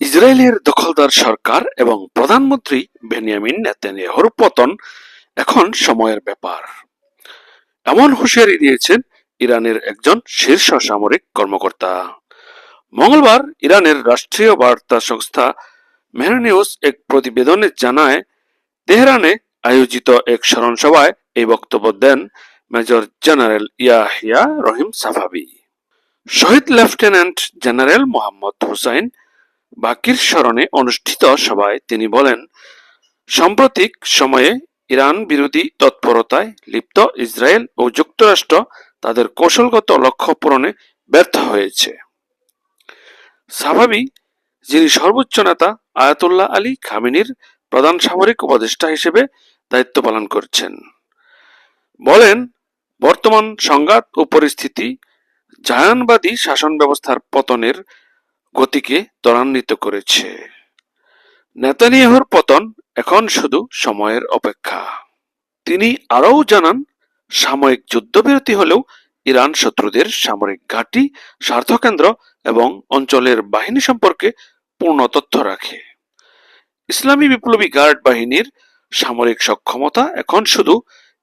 ইসরায়েলের দখলদার সরকার এবং প্রধানমন্ত্রী বেনিয়ামিন নেতানিয়াহুর পতন এখন সময়ের ব্যাপার। এমন হুঁশিয়ারি দিয়েছেন ইরানের একজন শীর্ষ সামরিক কর্মকর্তা। মঙ্গলবার ইরানের রাষ্ট্রীয় বার্তা সংস্থা মেহরনিউজ এক প্রতিবেদনে জানায়, তেহরানে আয়োজিত এক স্মরণ সভায় এই বক্তব্য দেন major general Yahya Rahim Safavi শহীদ lieutenant general Mohammad Hussain Bagheri স্মরণে অনুষ্ঠিত সভায় তিনি বলেন, সাম্প্রতিক সময়ে ইরান বিরোধী তৎপরতায় লিপ্ত ইসরায়েল ও যুক্তরাষ্ট্র তাদের কৌশলগত লক্ষ্য পূরণে ব্যর্থ হয়েছে। স্বাভাবিক, যিনি সর্বোচ্চ নেতা আয়াতুল্লাহ আলী খামিনির প্রধান সামরিক উপদেষ্টা হিসেবে দায়িত্ব পালন করছেন। বলেন, বর্তমান সংঘাত ও পরিস্থিতি জায়ানবাদী শাসন ব্যবস্থার পতনের গতিকে ত্বরান্বিত করেছে। নেতানিয়াহুর পতন এখন শুধু সময়ের অপেক্ষা। তিনি আরও জানান, সাময়িক যুদ্ধবিরতি হলেও ইরান শত্রুদের সামরিক ঘাঁটি, স্বার্থকেন্দ্র এবং অঞ্চলের বাহিনী সম্পর্কে পূর্ণ তথ্য রাখে। ইসলামী বিপ্লবী গার্ড বাহিনীর সামরিক সক্ষমতা এখন শুধু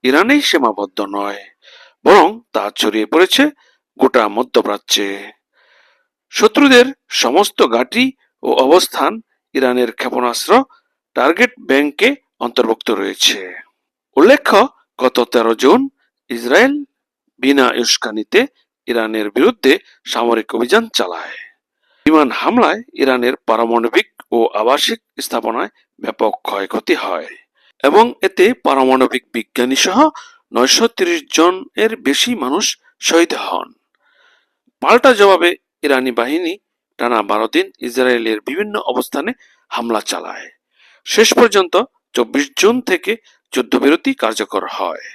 ইরানেই সীমাবদ্ধ নয়, বরং তা ছড়িয়ে পড়েছে গোটা মধ্যপ্রাচ্যে। শত্রুদের সমস্ত ঘাঁটি ও অবস্থান ইরানের ক্ষেপণাস্ত্র টার্গেট ব্যাংকে অন্তর্ভুক্ত রয়েছে। উল্লেখ্য, গত তেরো জুন ইসরায়েল বিনা উস্কানিতে ইরানের বিরুদ্ধে সামরিক অভিযান চালায়। বিমান হামলায় ইরানের পারমাণবিক ও আবাসিক স্থাপনায় ব্যাপক ক্ষয়ক্ষতি হয় এবং এতে পারমাণবিক বিজ্ঞানী সহ নয়শো তিরিশ জন এর বেশি মানুষ শহীদ হন। পাল্টা জবাবে ইরানি বাহিনী টানা বারো দিন ইসরায়েলের বিভিন্ন অবস্থানে হামলা চালায়। শেষ পর্যন্ত চব্বিশ জুন থেকে যুদ্ধবিরতি কার্যকর হয়।